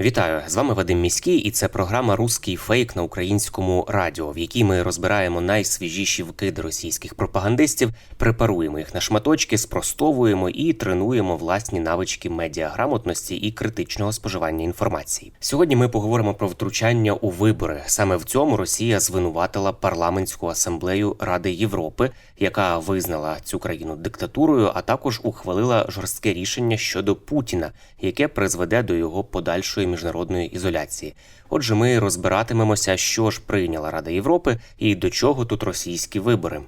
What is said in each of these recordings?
Вітаю з вами Вадим Міський, і це програма Руський фейк на українському радіо, в якій ми розбираємо найсвіжіші вкиди російських пропагандистів, препаруємо їх на шматочки, спростовуємо і тренуємо власні навички медіаграмотності і критичного споживання інформації. Сьогодні ми поговоримо про втручання у вибори. Саме в цьому Росія звинуватила парламентську асамблею Ради Європи, яка визнала цю країну диктатурою, а також ухвалила жорстке рішення щодо Путіна, яке призведе до його подальшої міжнародної ізоляції. Отже, ми розбиратимемося, що ж прийняла Рада Європи і до чого тут російські вибори.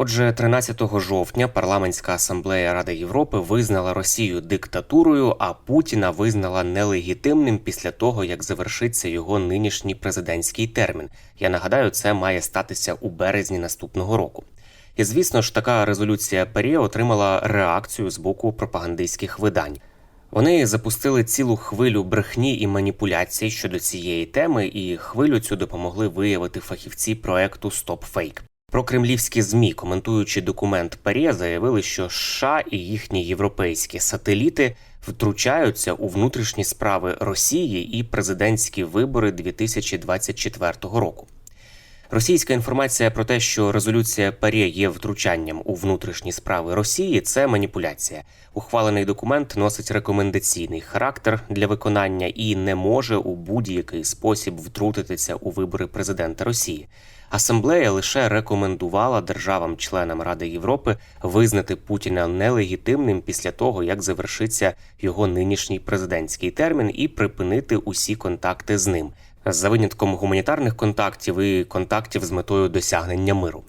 Отже, 13 жовтня парламентська асамблея Ради Європи визнала Росію диктатурою, а Путіна визнала нелегітимним після того, як завершиться його нинішній президентський термін. Я нагадаю, це має статися у березні наступного року. І звісно ж, така резолюція ПАРЄ отримала реакцію з боку пропагандистських видань. Вони запустили цілу хвилю брехні і маніпуляцій щодо цієї теми, і хвилю цю допомогли виявити фахівці проекту StopFake. Про кремлівські змі, коментуючи документ ПАРЄ, заявили, що США і їхні європейські сателіти втручаються у внутрішні справи Росії і президентські вибори 2024 року. Російська інформація про те, що резолюція ПАРЄ є втручанням у внутрішні справи Росії, це маніпуляція. Ухвалений документ носить рекомендаційний характер для виконання і не може у будь-який спосіб втрутитися у вибори президента Росії. Асамблея лише рекомендувала державам-членам Ради Європи визнати Путіна нелегітимним після того, як завершиться його нинішній президентський термін, і припинити усі контакти з ним за винятком гуманітарних контактів і контактів з метою досягнення миру.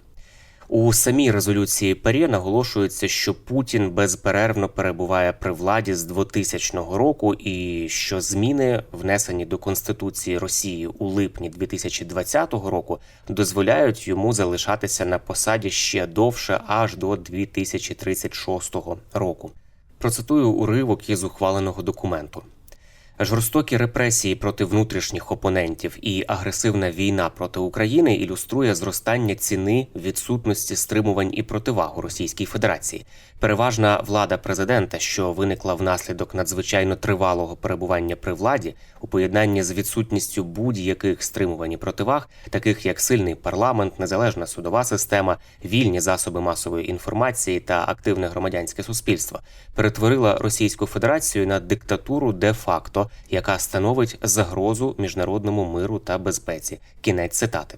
У самій резолюції ПАРЄ наголошується, що Путін безперервно перебуває при владі з 2000 року, і що зміни, внесені до Конституції Росії у липні 2020 року, дозволяють йому залишатися на посаді ще довше аж до 2036 року. Процитую уривок із ухваленого документу. Жорстокі репресії проти внутрішніх опонентів і агресивна війна проти України ілюструє зростання ціни відсутності стримувань і противагу Російській Федерації. Переважна влада президента, що виникла внаслідок надзвичайно тривалого перебування при владі, у поєднанні з відсутністю будь-яких стримувань і противаг, таких як сильний парламент, незалежна судова система, вільні засоби масової інформації та активне громадянське суспільство, перетворила Російську Федерацію на диктатуру яка становить загрозу міжнародному миру та безпеці. Кінець цитати.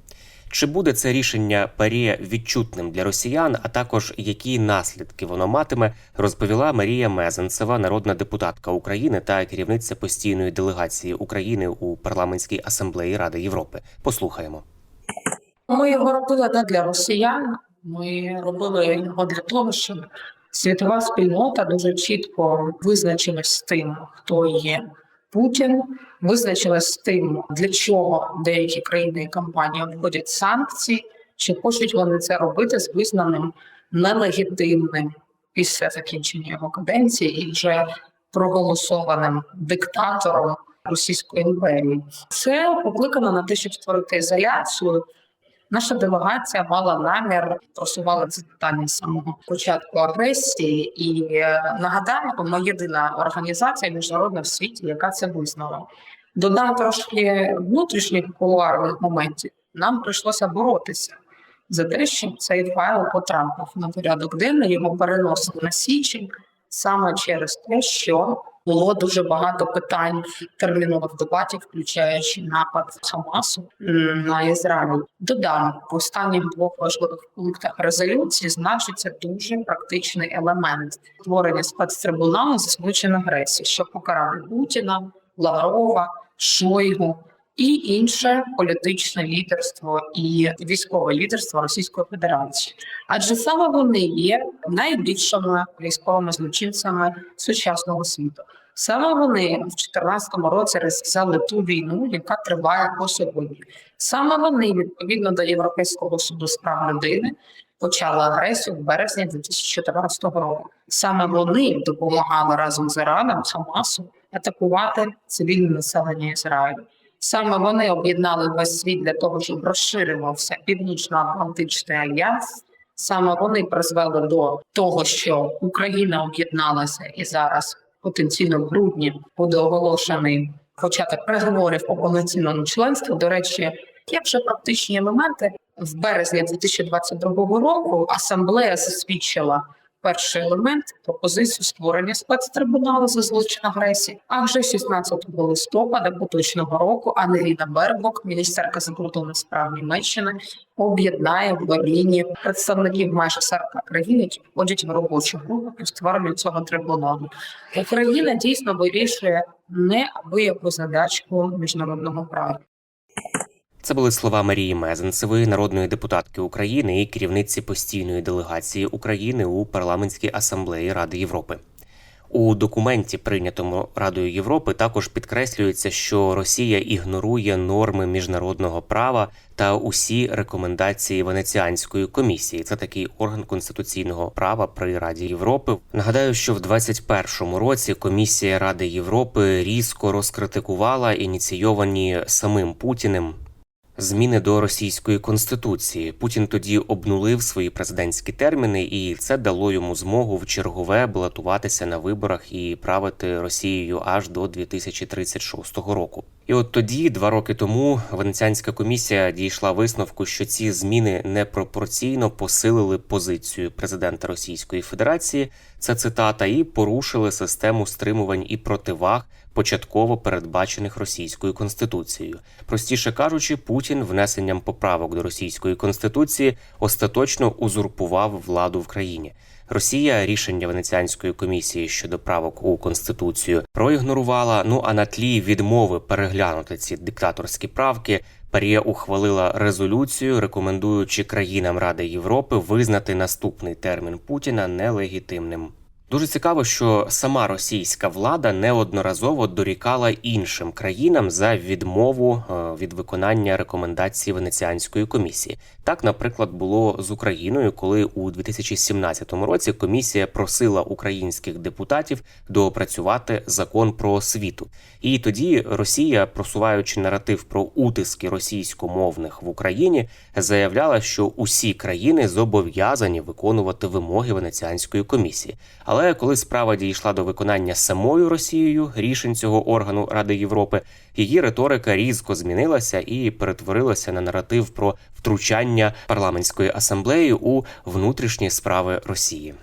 Чи буде це рішення ПАРЄ відчутним для росіян, а також які наслідки воно матиме, розповіла Марія Мезенцева, народна депутатка України та керівниця постійної делегації України у парламентській асамблеї Ради Європи. Послухаємо. Ми його робили не для росіян. Ми робили його для того, щоб світова спільнота дуже чітко визначилась з тим, хто є Путін, визначили з тим, для чого деякі країни і компанії обходять санкції, чи хочуть вони це робити з визнаним нелегітимним після закінчення його каденції і вже проголосованим диктатором Російської імперії. Це покликано на те, щоб створити ізоляцію. Наша делегація мала намір просувала це питання з самого початку агресії, і е, нагадаємо, ми єдина організація міжнародна в світі, яка це визнала. Додам трошки внутрішніх кулуарних моментів. Нам прийшлося боротися за те, щоб цей файл потрапив на порядок денний, його переносили на січень саме через те, що було дуже багато питань термінових дебатів, включаючи напад Хамасу на Ізраїль. Додам в останніх двох важливих пунктах резолюції значиться дуже практичний елемент створення спецтрибуналу за злочин агресії, що покарати Путіна, Лаврова, Шойгу і інше політичне лідерство і військове лідерство Російської Федерації, адже саме вони є найбільшими військовими злочинцями сучасного світу. Саме вони в 2014 році розв'язали ту війну, яка триває по сьогодні. Саме вони відповідно до Європейського суду з прав людини почали агресію в березні 2014 року. Саме вони допомагали разом з Іраном Хамасу атакувати цивільне населення Ізраїлю. Саме вони об'єднали весь світ для того, щоб розширювався північно-атлантичний альянс. Саме вони призвели до того, що Україна об'єдналася і зараз потенційно в грудні буде оголошений початок переговорів по повноцінному членству. До речі, є вже практичні елементи в березні 2022 року. Асамблея засвідчила перший елемент пропозицію створення спецтрибуналу за злочин агресії. А вже 16 листопада поточного року Анеліна Бербок, міністерка закордонних справ Німеччини, об'єднає в Берліні представників майже 40 країн, які входять в робочу групу по створенню цього трибуналу. Україна дійсно вирішує неабияку задачку міжнародного права. Це були слова Марії Мезенцевої, народної депутатки України і керівниці постійної делегації України у парламентській асамблеї Ради Європи. У документі, прийнятому Радою Європи, також підкреслюється, що Росія ігнорує норми міжнародного права та усі рекомендації Венеціанської комісії. Це такий орган конституційного права при Раді Європи. Нагадаю, що в 2021 році комісія Ради Європи різко розкритикувала ініційовані самим Путіним зміни до російської конституції. Путін тоді обнулив свої президентські терміни, і це дало йому змогу в чергове балотуватися на виборах і правити Росією аж до 2036 року. І от тоді, два роки тому, Венеціанська комісія дійшла висновку, що ці зміни непропорційно посилили позицію президента Російської Федерації. Це цитата, і порушили систему стримувань і противаг, початково передбачених російською конституцією. Простіше кажучи, Путін внесенням поправок до російської конституції остаточно узурпував владу в країні. Росія рішення Венеціанської комісії щодо правок у конституцію проігнорувала. Ну а на тлі відмови переглянути ці диктаторські правки. Парія ухвалила резолюцію, рекомендуючи країнам Ради Європи визнати наступний термін Путіна нелегітимним. Дуже цікаво, що сама російська влада неодноразово дорікала іншим країнам за відмову е, від виконання рекомендацій Венеціанської комісії. Так, наприклад, було з Україною, коли у 2017 році комісія просила українських депутатів доопрацювати закон про освіту. І тоді Росія, просуваючи наратив про утиски російськомовних в Україні, заявляла, що усі країни зобов'язані виконувати вимоги Венеціанської комісії. Але коли справа дійшла до виконання самою Росією рішень цього органу Ради Європи, її риторика різко змінилася і перетворилася на наратив про втручання парламентської асамблеї у внутрішні справи Росії.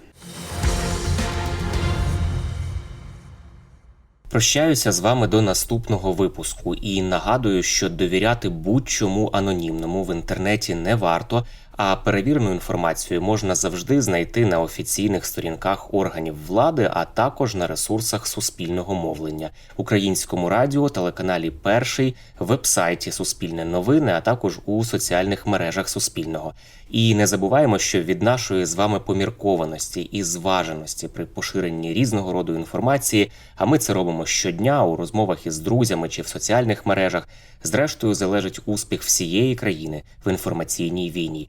Прощаюся з вами до наступного випуску і нагадую, що довіряти будь-чому анонімному в інтернеті не варто. А перевірену інформацію можна завжди знайти на офіційних сторінках органів влади, а також на ресурсах суспільного мовлення, українському радіо, телеканалі Перший, вебсайті Суспільне новини, а також у соціальних мережах Суспільного. І не забуваємо, що від нашої з вами поміркованості і зваженості при поширенні різного роду інформації, а ми це робимо щодня у розмовах із друзями чи в соціальних мережах. Зрештою, залежить успіх всієї країни в інформаційній війні.